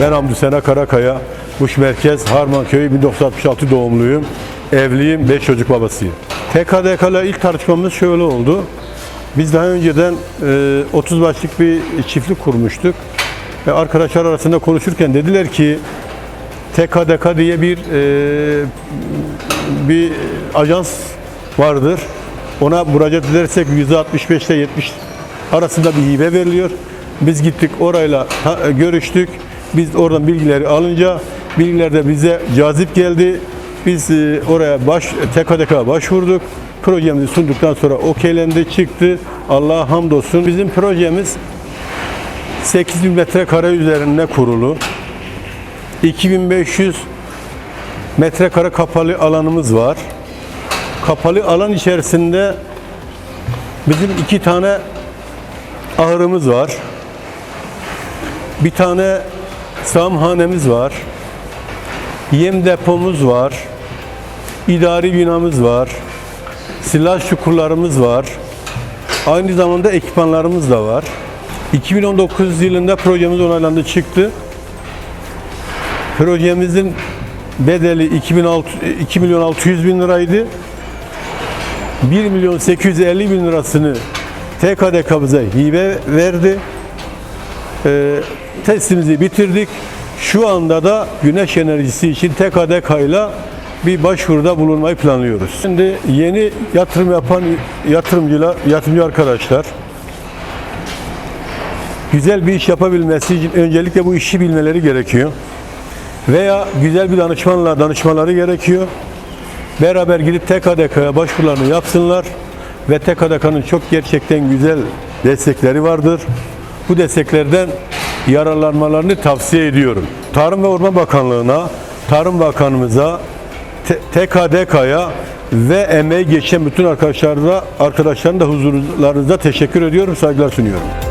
Ben Hamdü Sena Karakaya, Muş Merkez, Harman Köyü 1966 doğumluyum. Evliyim, 5 çocuk babasıyım. TKDK ile ilk tartışmamız şöyle oldu. Biz daha önceden e, 30 başlık bir çiftlik kurmuştuk. Ve arkadaşlar arasında konuşurken dediler ki TKDK diye bir e, bir ajans vardır. Ona müracaat edersek %65 ile 70 arasında bir hibe veriliyor. Biz gittik orayla görüştük. Biz oradan bilgileri alınca bilgiler de bize cazip geldi. Biz e, oraya baş TKDK'ya başvurduk. Projemizi sunduktan sonra okeylendi, çıktı. Allah'a hamdolsun. Bizim projemiz 8000 metrekare üzerinde kurulu. 2500 metrekare kapalı alanımız var. Kapalı alan içerisinde bizim iki tane ahırımız var. Bir tane sağımhanemiz var. Yem depomuz var. İdari binamız var. Silah çukurlarımız var. Aynı zamanda ekipmanlarımız da var. 2019 yılında projemiz onaylandı çıktı. Projemizin bedeli 2006 2 milyon 600 bin liraydı. 1 milyon 850 bin lirasını TKDK bize hibe verdi. Ee, testimizi bitirdik. Şu anda da güneş enerjisi için TKDK ile bir başvuruda bulunmayı planlıyoruz. Şimdi yeni yatırım yapan yatırımcılar, yatırımcı arkadaşlar güzel bir iş yapabilmesi için öncelikle bu işi bilmeleri gerekiyor. Veya güzel bir danışmanla danışmaları gerekiyor. Beraber gidip TKDK'ya başvurularını yapsınlar ve TKDK'nın çok gerçekten güzel destekleri vardır. Bu desteklerden yararlanmalarını tavsiye ediyorum. Tarım ve Orman Bakanlığı'na, Tarım Bakanımıza, TKDK'ya ve emeği geçen bütün arkadaşlara, arkadaşların da huzurlarınızda teşekkür ediyorum, saygılar sunuyorum.